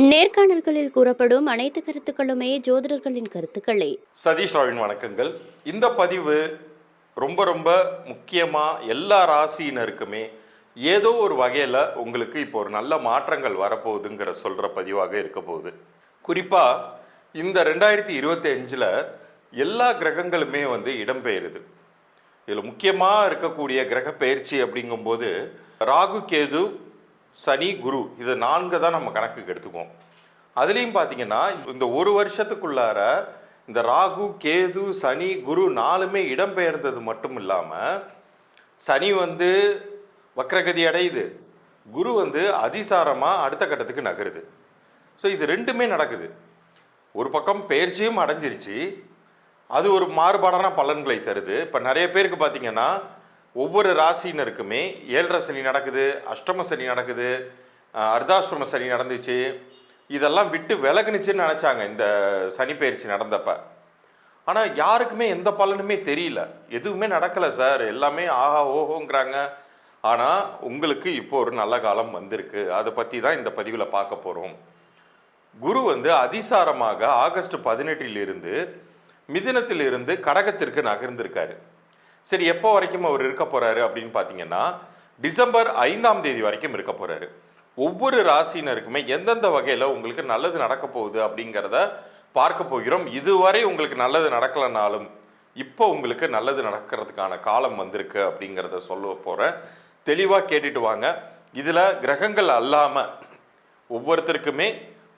நேர்காணல்களில் கூறப்படும் அனைத்து கருத்துக்களுமே ஜோதிடர்களின் கருத்துக்களே. சதீஷ் ராவின் வணக்கங்கள். இந்த பதிவு ரொம்ப ரொம்ப முக்கியமாக எல்லா ராசியினருக்குமே ஏதோ ஒரு வகையில் உங்களுக்கு இப்போ ஒரு நல்ல மாற்றங்கள் வரப்போகுதுங்கிற சொல்கிற பதிவாக இருக்க போகுது. குறிப்பாக இந்த ரெண்டாயிரத்தி இருபத்தி அஞ்சில் எல்லா கிரகங்களுமே வந்து இடம்பெயருது. இதில் முக்கியமாக இருக்கக்கூடிய கிரக பயிற்சி அப்படிங்கும்போது ராகு கேது சனி குரு இது நான்கு தான் நம்ம கணக்குக்கு எடுத்துக்குவோம். அதுலேயும் பார்த்தீங்கன்னா இந்த ஒரு வருஷத்துக்குள்ளார இந்த ராகு கேது சனி குரு நாலுமே இடம்பெயர்ந்தது மட்டும் இல்லாமல் சனி வந்து வக்ரகதி அடையுது. குரு வந்து அதிசாரமாக அடுத்த கட்டத்துக்கு நகருது. ஸோ இது ரெண்டுமே நடக்குது. ஒரு பக்கம் பயிற்சியும் அடைஞ்சிருச்சு. அது ஒரு மாறுபாடான பலன்களை தருது. இப்போ நிறைய பேருக்கு பார்த்தீங்கன்னா ஒவ்வொரு ராசினருக்குமே ஏழரை சனி நடக்குது அஷ்டம சனி நடக்குது அர்த்தாஷ்டம சனி நடந்துச்சு. இதெல்லாம் விட்டு விலகுனுச்சுன்னு நினச்சாங்க இந்த சனி பயிற்சி நடந்தப்ப. ஆனால் யாருக்குமே எந்த பலனுமே தெரியல. எதுவுமே நடக்கலை சார். எல்லாமே ஆஹா ஓஹோங்கிறாங்க. ஆனால் உங்களுக்கு இப்போ ஒரு நல்ல காலம் வந்திருக்கு. அதை பற்றி தான் இந்த பதிவில் பார்க்க போகிறோம் குரு வந்து அதிசாரமாக ஆகஸ்ட் பதினெட்டிலிருந்து மிதினத்திலிருந்து கடகத்திற்கு நகர்ந்திருக்காரு. சரி எப்போ வரைக்கும் அவர் இருக்க போறாரு அப்படின்னு பார்த்தீங்கன்னா டிசம்பர் ஐந்தாம் தேதி வரைக்கும் இருக்க போறாரு. ஒவ்வொரு ராசினருக்குமே எந்தெந்த வகையில் உங்களுக்கு நல்லது நடக்க போகுது அப்படிங்கிறத பார்க்க போகிறோம். இதுவரை உங்களுக்கு நல்லது நடக்கலைனாலும் இப்போ உங்களுக்கு நல்லது நடக்கிறதுக்கான காலம் வந்திருக்கு அப்படிங்கிறத சொல்ல போகிறேன் தெளிவாக கேட்டுட்டு வாங்க. இதில் கிரகங்கள் அல்லாமல் ஒவ்வொருத்தருக்குமே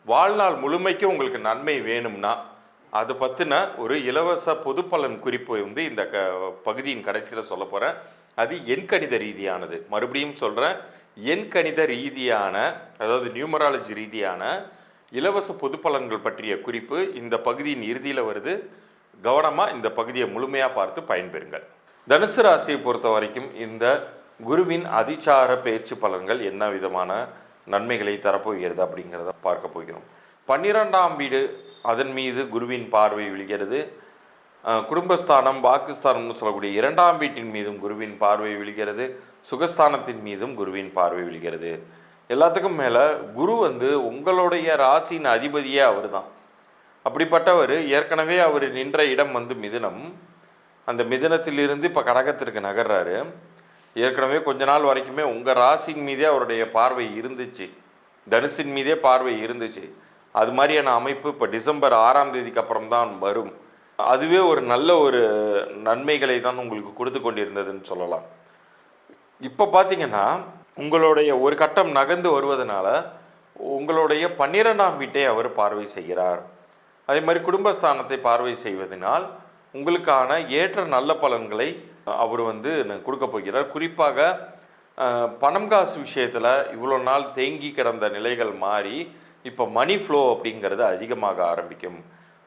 வாழ்நாள் முழுமைக்கும் உங்களுக்கு நன்மை வேணும்னா அது பற்றின ஒரு இலவச பொதுப்பலன் குறிப்பு வந்து இந்த க பகுதியின் கடைசியில் சொல்ல போகிறேன் அது எண்கணித ரீதியானது. மறுபடியும் சொல்கிறேன் எண்கணித ரீதியான அதாவது நியூமராலஜி ரீதியான இலவச பொதுப்பலன்கள் பற்றிய குறிப்பு இந்த பகுதியின் இறுதியில் வருது. கவனமாக இந்த பகுதியை முழுமையாக பார்த்து பயன்பெறுங்கள். தனுசு ராசியை பொறுத்த வரைக்கும் இந்த குருவின் அதிச்சார பயிற்சி பலன்கள் என்ன விதமான நன்மைகளை தரப்போகிறது அப்படிங்கிறத பார்க்க போகிறோம். பன்னிரெண்டாம் வீடு அதன் மீது குருவின் பார்வை விழுகிறது. குடும்பஸ்தானம் வாக்குஸ்தானம்னு சொல்லக்கூடிய இரண்டாம் வீட்டின் மீதும் குருவின் பார்வை விழுகிறது. சுகஸ்தானத்தின் மீதும் குருவின் பார்வை விழுகிறது. எல்லாத்துக்கும் மேலே குரு வந்து உங்களுடைய ராசியின் அதிபதியே அவர் தான் அப்படிப்பட்டவர் ஏற்கனவே அவர் நின்ற இடம் வந்து மிதுனம். அந்த மிதுனத்திலிருந்து இப்போ கடகத்திற்கு நகர்றாரு. ஏற்கனவே கொஞ்ச நாள் வரைக்குமே உங்கள் ராசியின் மீதே அவருடைய பார்வை இருந்துச்சு. தனுசின் மீதே பார்வை இருந்துச்சு. அது மாதிரியான அமைப்பு இப்போ டிசம்பர் ஆறாம் தேதிக்கு அப்புறம் தான் வரும். அதுவே ஒரு நல்ல ஒரு நன்மைகளை தான் உங்களுக்கு கொடுத்து கொண்டிருந்ததுன்னு சொல்லலாம். இப்போ பார்த்தீங்கன்னா உங்களுடைய ஒரு கட்டம் நகர்ந்து வருவதனால உங்களுடைய பன்னிரெண்டாம் வீட்டை அவர் பார்வை செய்கிறார். அதே மாதிரி குடும்பஸ்தானத்தை பார்வை செய்வதனால் உங்களுக்கான ஏற்ற நல்ல பலன்களை அவர் வந்து கொடுக்க போகிறார். குறிப்பாக பணம் காசு விஷயத்தில் இவ்வளோ நாள் தேங்கி கிடந்த நிலைகள் மாறி இப்போ மணி ஃப்ளோ அப்படிங்கிறது அதிகமாக ஆரம்பிக்கும்.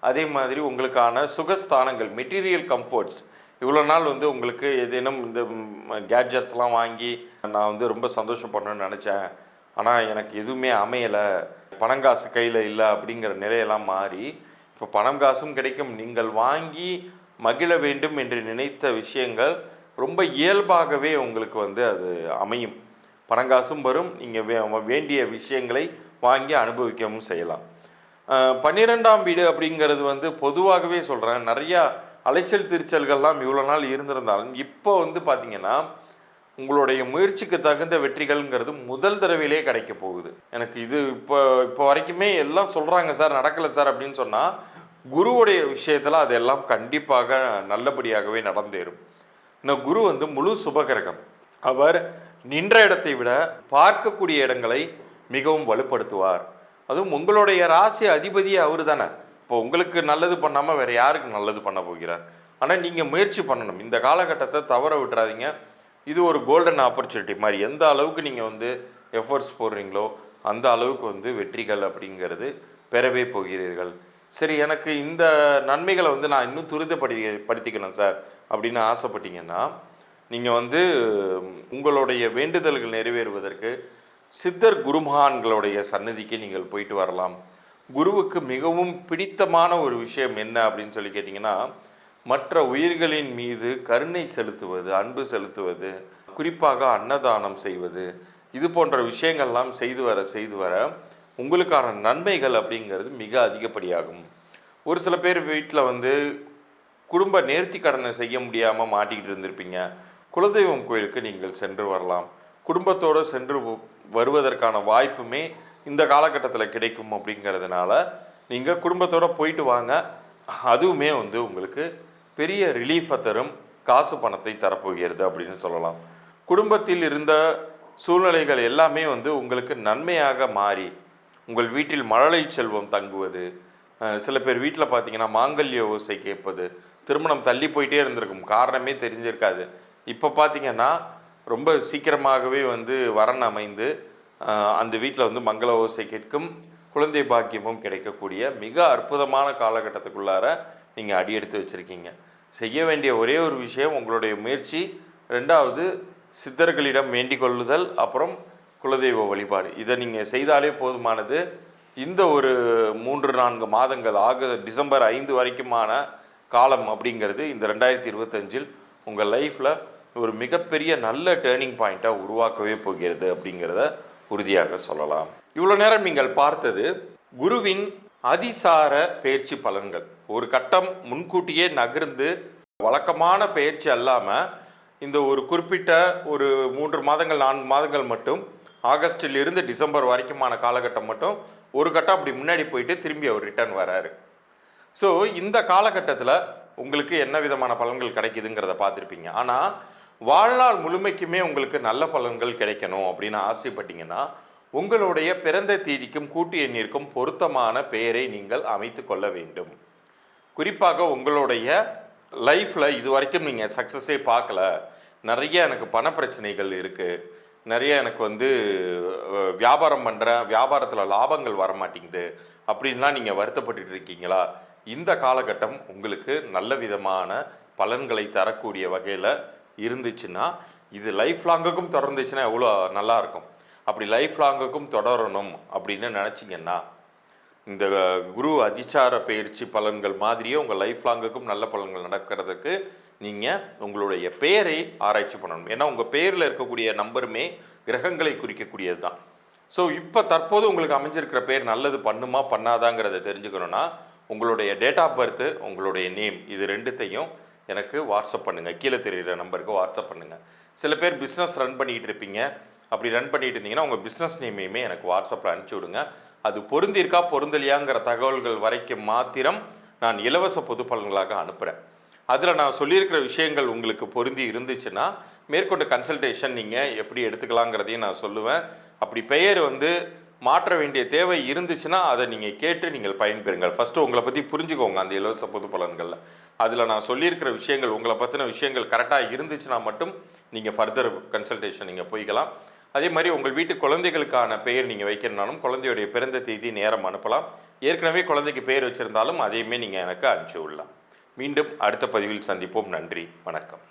அதே மாதிரி உங்களுக்கான சுகஸ்தானங்கள் மெட்டீரியல் கம்ஃபர்ட்ஸ் இவ்வளோ நாள் வந்து உங்களுக்கு ஏதேனும் இந்த கேட்ஜெட்ஸ்லாம் வாங்கி நான் வந்து ரொம்ப சந்தோஷப்படணும்னு நினச்சேன். ஆனால் எனக்கு எதுவுமே அமையலை. பணம் காசு கையில் இல்லை அப்படிங்கிற நிலையெல்லாம் மாறி இப்போ பணம் காசும் கிடைக்கும். நீங்கள் வாங்கி மகிழ வேண்டும் என்று நினைத்த விஷயங்கள் ரொம்ப இயல்பாகவே உங்களுக்கு வந்து அது அமையும். பணங்காசும் வரும். நீங்கள் வே வேண்டிய விஷயங்களை வாங்கி அனுபவிக்கவும் செய்யலாம். பன்னிரெண்டாம் வீடு அப்படிங்கிறது வந்து பொதுவாகவே சொல்கிறேன் நிறையா அலைச்சல் திருச்சல்கள்லாம் இவ்வளோ நாள் இருந்திருந்தாலும் இப்போ வந்து பார்த்தீங்கன்னா உங்களுடைய முயற்சிக்கு தகுந்த வெற்றிகள்ங்கிறது முதல் தடவையிலே கிடைக்க போகுது. எனக்கு இது இப்போ இப்போ வரைக்குமே எல்லாம் சொல்கிறாங்க சார் நடக்கலை சார் அப்படின்னு சொன்னால் குருவுடைய விஷயத்தில் அதெல்லாம் கண்டிப்பாக நல்லபடியாகவே நடந்தேறும். இன்னும் குரு வந்து முழு சுபகிரகம். அவர் நின்ற இடத்தை விட பார்க்கக்கூடிய இடங்களை மிகவும் வலுப்படுத்துவார். அதுவும் உங்களுடைய ராசி அதிபதியே அவர் தானே. இப்போ உங்களுக்கு நல்லது பண்ணாமல் வேறு யாருக்கு நல்லது பண்ண போகிறார்? ஆனால் நீங்கள் முயற்சி பண்ணணும். இந்த காலகட்டத்தை தவற விட்டுறாதீங்க. இது ஒரு கோல்டன் ஆப்பர்ச்சுனிட்டி மாதிரி. எந்த அளவுக்கு நீங்கள் வந்து எஃபர்ட்ஸ் போடுறீங்களோ அந்த அளவுக்கு வந்து வெற்றிகள் அப்படிங்கிறது பெறவே போகிறீர்கள். சரி எனக்கு இந்த நன்மைகளை வந்து நான் இன்னும் துரிதப்படி படுத்திக்கணும் சார் அப்படின்னு ஆசைப்பட்டீங்கன்னா நீங்கள் வந்து உங்களுடைய வேண்டுதல்கள் நிறைவேறுவதற்கு சித்தர் குருமகான்களுடைய சன்னதிக்கு நீங்கள் போயிட்டு வரலாம். குருவுக்கு மிகவும் பிடித்தமான ஒரு விஷயம் என்ன அப்படின்னு சொல்லி கேட்டிங்கன்னா மற்ற உயிர்களின் மீது கருணை செலுத்துவது அன்பு செலுத்துவது குறிப்பாக அன்னதானம் செய்வது இது போன்ற விஷயங்கள்லாம் செய்து வர செய்து வர உங்களுக்கான நன்மைகள் அப்படிங்கிறது மிக அதிகப்படியாகும். ஒரு சில பேர் வீட்டில் வந்து குடும்ப நேர்த்தி கடனை செய்ய முடியாமல் மாட்டிக்கிட்டு இருந்திருப்பீங்க. குலதெய்வம் கோயிலுக்கு நீங்கள் சென்று வரலாம். குடும்பத்தோடு சென்று வருவதற்கான வாய்ப்புமே இந்த காலகட்டத்தில் கிடைக்கும் அப்படிங்கிறதுனால நீங்கள் குடும்பத்தோடு போயிட்டு வாங்க. அதுவுமே வந்து உங்களுக்கு பெரிய ரிலீஃபை தரும். காசு பணத்தை தரப்போகிறது அப்படின்னு சொல்லலாம். குடும்பத்தில் இருந்த சூழ்நிலைகள் எல்லாமே வந்து உங்களுக்கு நன்மையாக மாறி உங்கள் வீட்டில் மழலை செல்வம் தங்குவது சில பேர் வீட்டில் பார்த்தீங்கன்னா மாங்கல்ய ஓசை கேட்பது திருமணம் தள்ளி போயிட்டே இருந்திருக்கும். காரணமே தெரிஞ்சிருக்காது. இப்போ பார்த்தீங்கன்னா ரொம்ப சீக்கிரமாகவே வந்து வரன் அமைந்து அந்த வீட்டில் வந்து மங்கள ஓசை கேட்கும் குழந்தை பாக்கியமும் கிடைக்கக்கூடிய மிக அற்புதமான காலகட்டத்துக்குள்ளார நீங்கள் அடியெடுத்து வச்சுருக்கீங்க. செய்ய வேண்டிய ஒரே ஒரு விஷயம் உங்களுடைய முயற்சி. ரெண்டாவது சித்தர்களிடம் வேண்டிக் கொள்ளுதல் அப்புறம் குலதெய்வ வழிபாடு. இதை நீங்கள் செய்தாலே போதுமானது. இந்த ஒரு மூன்று நான்கு மாதங்கள் ஆக டிசம்பர் ஐந்து வரைக்குமான காலம் அப்படிங்கிறது இந்த ரெண்டாயிரத்தி இருபத்தஞ்சில் உங்கள் லைஃப்பில் ஒரு மிகப்பெரிய நல்ல டேர்னிங் பாயிண்ட்டாக உருவாக்கவே போகிறது அப்படிங்கிறத உறுதியாக சொல்லலாம். இவ்வளோ நேரம் நீங்கள் பார்த்தது குருவின் அதிசார பயிற்சி பலன்கள். ஒரு கட்டம் முன்கூட்டியே நகர்ந்து வழக்கமான பயிற்சி அல்லாமல் இந்த ஒரு குறிப்பிட்ட ஒரு மூன்று மாதங்கள் நான்கு மாதங்கள் மட்டும் ஆகஸ்டில் இருந்து டிசம்பர் வரைக்குமான காலகட்டம் மட்டும் ஒரு கட்டம் அப்படி முன்னாடி போயிட்டு திரும்பி அவர் ரிட்டர்ன் வராரு. ஸோ இந்த காலகட்டத்தில் உங்களுக்கு என்ன விதமான பலன்கள் கிடைக்குதுங்கிறத பார்த்துருப்பீங்க. ஆனால் வாழ்நாள் முழுமைக்குமே உங்களுக்கு நல்ல பலன்கள் கிடைக்கணும் அப்படின்னு ஆசைப்பட்டீங்கன்னா உங்களுடைய பிறந்த தேதிக்கும் கூட்டு எண்ணிற்கும் பொருத்தமான பெயரை நீங்கள் அமைத்து கொள்ள வேண்டும். குறிப்பாக உங்களுடைய லைஃப்பில் இது வரைக்கும் நீங்கள் சக்ஸஸே பார்க்கல. நிறைய எனக்கு பண பிரச்சனைகள் இருக்குது நிறைய எனக்கு வந்து வியாபாரம் பண்ணுறேன் வியாபாரத்தில் லாபங்கள் வர மாட்டேங்குது அப்படின்லாம் நீங்கள் வருத்தப்பட்டு இருக்கீங்களா? இந்த காலகட்டம் உங்களுக்கு நல்ல விதமான பலன்களை தரக்கூடிய வகையில் இருந்துச்சுன்னா இது லைஃப் லாங்குக்கும் தொடர்ந்துச்சுன்னா எவ்வளோ நல்லாயிருக்கும். அப்படி லைஃப் லாங்குக்கும் தொடரணும் அப்படின்னு நினச்சிங்கன்னா இந்த குரு அதிச்சார பயிற்சி பலன்கள் மாதிரியே உங்கள் லைஃப் லாங்குக்கும் நல்ல பலன்கள் நடக்கிறதுக்கு நீங்கள் உங்களுடைய பெயரை ஆராய்ச்சி பண்ணணும். ஏன்னா உங்கள் பெயரில் இருக்கக்கூடிய நம்பருமே கிரகங்களை குறிக்கக்கூடியது தான் ஸோ இப்போ தற்போது உங்களுக்கு அமைஞ்சிருக்கிற பேர் நல்லது பண்ணுமா பண்ணாதாங்கிறத தெரிஞ்சுக்கணுன்னா உங்களுடைய டேட் ஆஃப் பர்த்து உங்களுடைய நேம் இது ரெண்டுத்தையும் எனக்கு வாட்ஸ்அப் பண்ணுங்கள் கீழே தெரியுற நம்பருக்கு வாட்ஸ்அப் பண்ணுங்கள் சில பேர் பிஸ்னஸ் ரன் பண்ணிகிட்டு இருப்பீங்க. அப்படி ரன் பண்ணிட்டு இருந்தீங்கன்னா உங்கள் பிஸ்னஸ் நேமையுமே எனக்கு வாட்ஸ்அப்பில் அனுப்பிச்சி விடுங்க. அது பொருந்திருக்கா பொருந்தலையாங்கிற தகவல்கள் வரைக்கும் மாத்திரம் நான் இலவச பொது பலன்களாக அனுப்புகிறேன் அதில் நான் சொல்லியிருக்கிற விஷயங்கள் உங்களுக்கு பொருந்தி இருந்துச்சுன்னா மேற்கொண்ட கன்சல்டேஷன் நீங்கள் எப்படி எடுத்துக்கலாங்கிறதையும் நான் சொல்லுவேன். அப்படி பெயர் வந்து மாற்ற வேண்டிய தேவை இருந்துச்சுன்னா அதை நீங்கள் கேட்டு நீங்கள் பயன்பெறுங்கள். ஃபஸ்ட்டு உங்களை பற்றி புரிஞ்சுக்கோங்க அந்த இலவச பொது பலன்களில் அதில் நான் சொல்லியிருக்கிற விஷயங்கள் உங்களை பற்றின விஷயங்கள் கரெக்டாக இருந்துச்சுன்னா மட்டும் நீங்கள் ஃபர்தர் கன்சல்டேஷன் நீங்கள் போய்க்கலாம். அதே மாதிரி உங்கள் வீட்டு குழந்தைகளுக்கான பெயர் நீங்கள் வைக்கணும்னாலும் குழந்தையுடைய பிறந்த தேதி நேரம் அனுப்பலாம். ஏற்கனவே குழந்தைக்கு பெயர் வச்சுருந்தாலும் அதையுமே நீங்கள் எனக்கு அனுப்பிச்சி விடலாம். மீண்டும் அடுத்த பதிவில் சந்திப்போம். நன்றி. வணக்கம்.